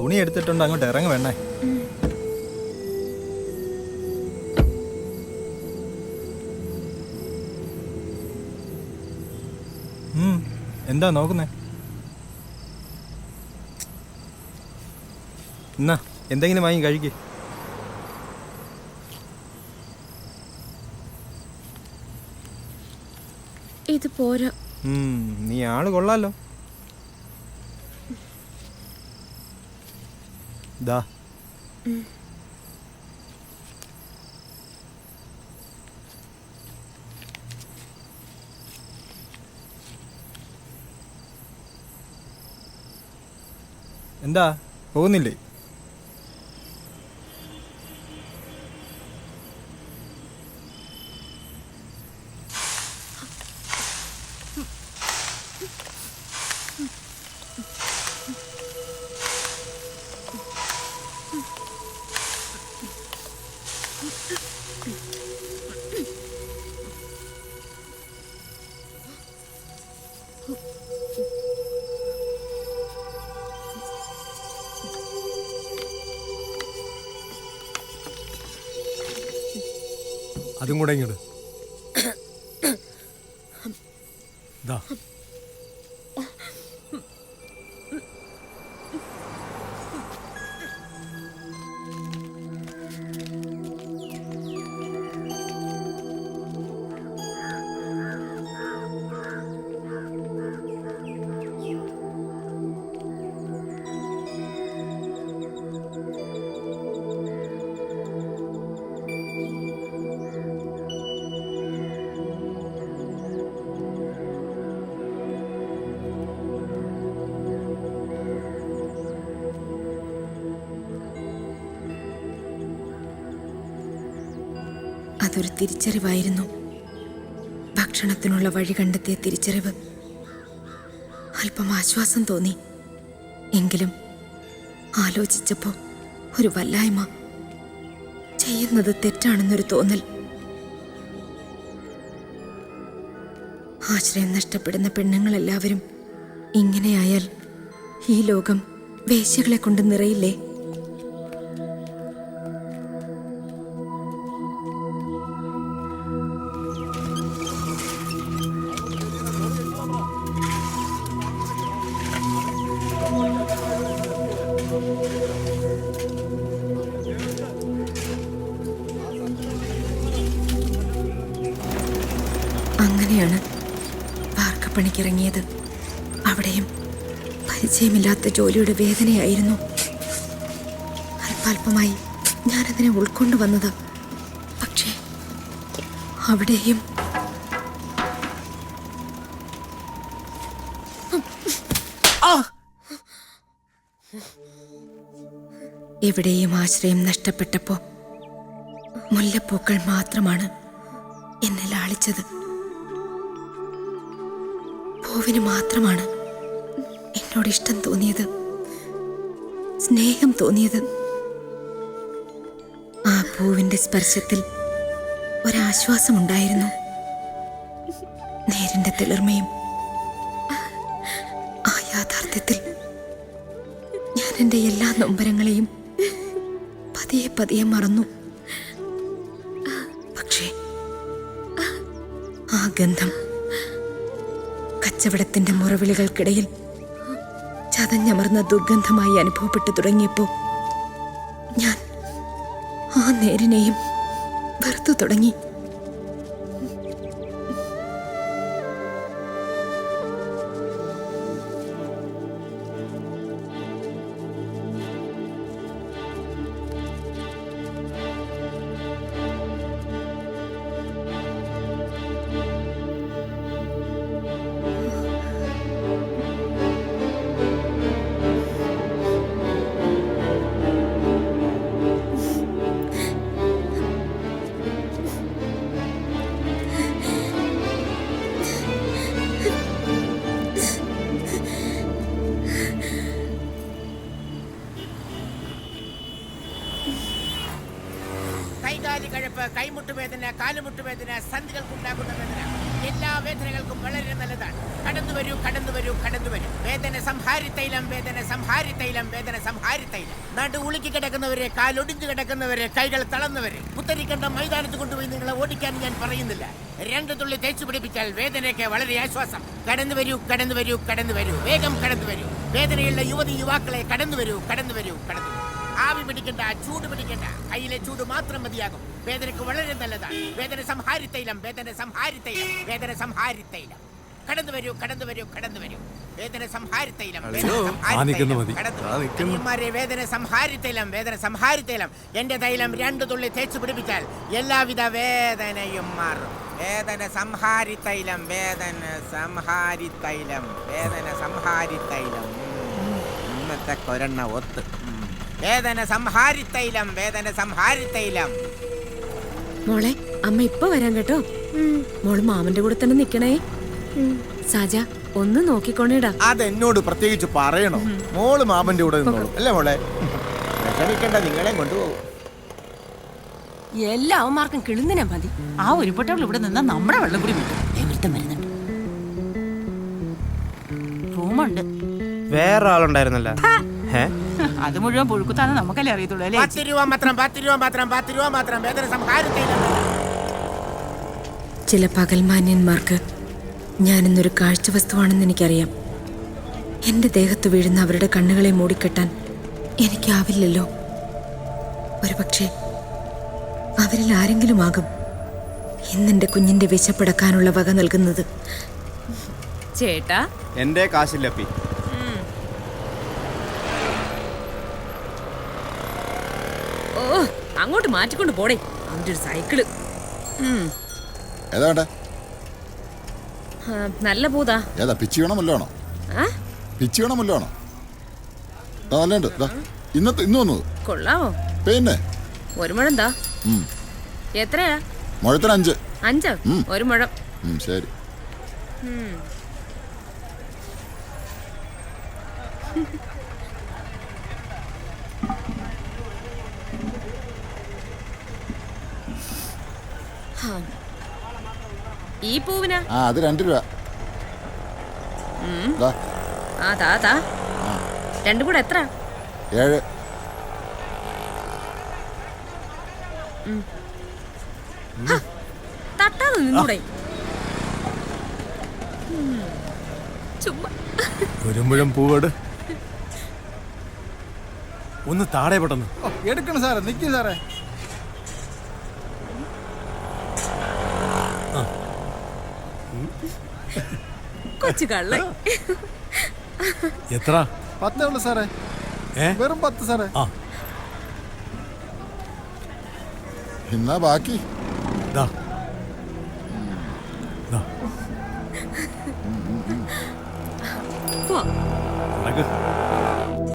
തുണി എടുത്തിട്ടുണ്ട് അങ്ങോട്ട് ഇറങ്ങ വേണ്ടേ ഉം, എന്താ നോക്കുന്നേ? എന്നാ എന്തെങ്കിലും വാങ്ങി കഴിക്കേ. ഇത് പോരാ. നീ ആൾ കൊള്ളാലോ. ദാ. എന്താ? പോകുന്നില്ലേ? അതും കൂടെ ഇങ്ങോട്ട് അതൊരു തിരിച്ചറിവായിരുന്നു. ഭക്ഷണത്തിനുള്ള വഴി കണ്ടെത്തിയ തിരിച്ചറിവ്. അല്പം ആശ്വാസം തോന്നി. എങ്കിലും ആലോചിച്ചപ്പോ ഒരു വല്ലായ്മ. ചെയ്യുന്നത് തെറ്റാണെന്നൊരു തോന്നൽ. ആശ്രയം നഷ്ടപ്പെടുന്ന പെണ്ണുങ്ങളെല്ലാവരും ഇങ്ങനെയായാൽ ഈ ലോകം വേശ്യകളെ കൊണ്ട് നിറയില്ലേ? അങ്ങനെയാണ് വാർക്കപ്പണിക്കിറങ്ങിയത്. അവിടെയും പരിചയമില്ലാത്ത ജോലിയുടെ വേദനയായിരുന്നു. അല്പാൽപമായി ഞാനതിനെ ഉൾക്കൊണ്ടു വന്നത് പക്ഷേ അവിടെയും എവിടെയും ആശ്രയം നഷ്ടപ്പെട്ടപ്പോ മുല്ലപ്പൂക്കൾ മാത്രമാണ് എന്നെ ലാളിച്ചത്. പൂവിന് മാത്രമാണ് എന്നോട് ഇഷ്ടം തോന്നിയത് സ്നേഹം തോന്നിയത്. ആ പൂവിന്റെ സ്പർശത്തിൽ ഒരാശ്വാസമുണ്ടായിരുന്നു നേരിന്റെ തെളിർമയും ആ യാഥാർത്ഥ്യത്തിൽ ഞാൻ എന്റെ എല്ലാ നൊമ്പരങ്ങളെയും പതിയെ പതിയെ മറന്നു. പക്ഷേ ആ ഗന്ധം കച്ചവടത്തിന്റെ മുറവിളികൾക്കിടയിൽ ചതഞ്ഞമർന്ന ദുർഗന്ധമായി അനുഭവപ്പെട്ടു തുടങ്ങിയപ്പോ ഞാൻ ആ നേരിനെയും വെറുത്തു തുടങ്ങി. കാലുമുട്ടുവേദന സന്ധികൾക്കുണ്ടാകുന്ന വേദന എല്ലാ വേദനകൾക്കും വളരെ നല്ലതാണ്. കടന്നു വരൂ കടന്നു വരൂ കടന്നു വരൂ. വേദന സംഹാരിത്തൈലം വേദന സംഹാരിത്തൈലം വേദന സംഹാരിത്തൈലം തൈലം. ഉളുക്കി കിടക്കുന്നവരെ കാലൊടിഞ്ഞു കിടക്കുന്നവരെ കൈകൾ തളർന്നവരെ പുത്തരിക്കണ്ട മൈതാനത്ത് കൊണ്ടുപോയി നിങ്ങളെ ഓടിക്കാൻ ഞാൻ പറയുന്നില്ല. രണ്ട് തുള്ളി തേച്ചു പിടിപ്പിച്ചാൽ വേദനയ്ക്ക് വളരെ ആശ്വാസം. കടന്നു വരൂ കടന്നു വരൂ കടന്നു വരൂ. വേഗം കടന്നു വരൂ. വേദനയുള്ള യുവതി യുവാക്കളെ കടന്നു വരൂ കടന്നു വരൂ കടന്നു ആവി പിടിക്കണ്ട ചൂട് പിടിക്കണ്ട. കയ്യിലെ ചൂട് മാത്രം മതിയാകും. വേദനയ്ക്ക് വളരെ നല്ലതാണ്. വേദന സംഹാരി തൈലം വേദന സംഹാരി തൈലം വേദന സംഹാരി തൈലം കടന്നു വരൂ കടന്നു വരൂ കടന്നു വരൂ. വേദന സംഹാരി തൈലം വേദന സംഹാരിത്തൈലം വേദന സംഹാരി തൈലം വേദന സംഹാരി തൈലം എന്റെ തൈലം രണ്ടു തുള്ളി തേച്ചു പിടിപ്പിച്ചാൽ എല്ലാവിധ വേദനയും മാറും. വേദന സംഹാരി തൈലം വേദന സംഹാരി തൈലം വേദന സംഹാരി തൈലം ഉം. ഇന്നത്തെ കൊരണ്ണ ഒത്ത്. വേദന സംഹാരി തൈലം വേദന സംഹാരി തൈലം മോളെ അമ്മ ഇപ്പൊ വരാൻ കേട്ടോ. മോൾ മാമന്റെ കൂടെ തന്നെ നിക്കണേ. സാജ ഒന്ന് നോക്കിക്കോണേടാ. അതെന്നോട് പ്രത്യേകിച്ച് പറയണോ? മോൾ മാമന്റെ കൂടെ നിന്നോളൂ. അല്ലേ മോളെ? വിഷമിക്കണ്ട നിങ്ങളെ കൊണ്ടുപോകും. എല്ലാ അവന്മാർക്കും കിളുന്നിനെ മതി. ആ ഒരു ഉരുപ്പെട്ടവൾ ഇവിടെ നിന്നാ നമ്മുടെ വെള്ളം കൂടി വിട്ടു. വരുന്നുണ്ട് റൂമുണ്ട്. വേറെ ആളുണ്ടായിരുന്നല്ല. അത് മുഴുവൻ പുഴുക്കുത്താന്ന് നമുക്കല്ലേ അറിയത്തുള്ളൂ അല്ലേ പത്ത് രൂപ മാത്രം പത്ത് രൂപ മാത്രം പത്ത് രൂപ മാത്രം. വേദന സംഹാരി ചില ചില പകൽമാന്യന്മാർക്ക് ഞാനിന്നൊരു കാഴ്ചവസ്തുവാണെന്ന് എനിക്കറിയാം. എന്റെ ദേഹത്ത് വീഴുന്ന അവരുടെ കണ്ണുകളെ മൂടിക്കെട്ടാൻ എനിക്കാവില്ലല്ലോ. ഒരുപക്ഷെ അവരിൽ ആരെങ്കിലും ആകും ഇന്നെന്റെ കുഞ്ഞിന്റെ വിശപ്പടക്കാനുള്ള വക നൽകുന്നത്. ചേട്ടാ? എന്റെ കാശില്ലപ്പി ഓ അങ്ങോട്ട് മാറ്റിക്കൊണ്ട് പോടേ. അവന്റെ ഒരു സൈക്കിൾ. ഏതാ നല്ല പൂതാ. ഏതാ പിച്ചി വേണം വല്ലതാണോ ആ? പിച്ചി വേണം വല്ലതാണോ ആ നല്ലുണ്ട് ഇന്നത്തെ ഇന്ന് വന്നത്. കൊള്ളാവോ? പിന്നെ? ഒരു മുഴം എന്താ എത്രയാ? മുഴത്തിന് അഞ്ച്. അഞ്ചോ? ഒരു മുഴം. ശരി. ഈ പൂവിനാ? ആ അത് രണ്ട് രൂപ. ദാ, ആ താ താ രണ്ടും കൂടെ എത്ര? ഏഴ്. തട്ടാതെ നിന്നൂടെ ഉം. ചുമ്മാ. ഒരു മുഴം പൂവേട്. ഒന്ന് താഴെ പെട്ടെന്ന്. ഓ, എടുക്കണം സാറേ. നിൽക്കും സാറേ. കൊച്ചു കള്ള എത്ര? പത്തേ ഉള്ളു സാറേ. വെറും പത്ത് സാറേ. എന്നാ ബാക്കി? ദാ. ദാ. പോവാ നടക്ക്.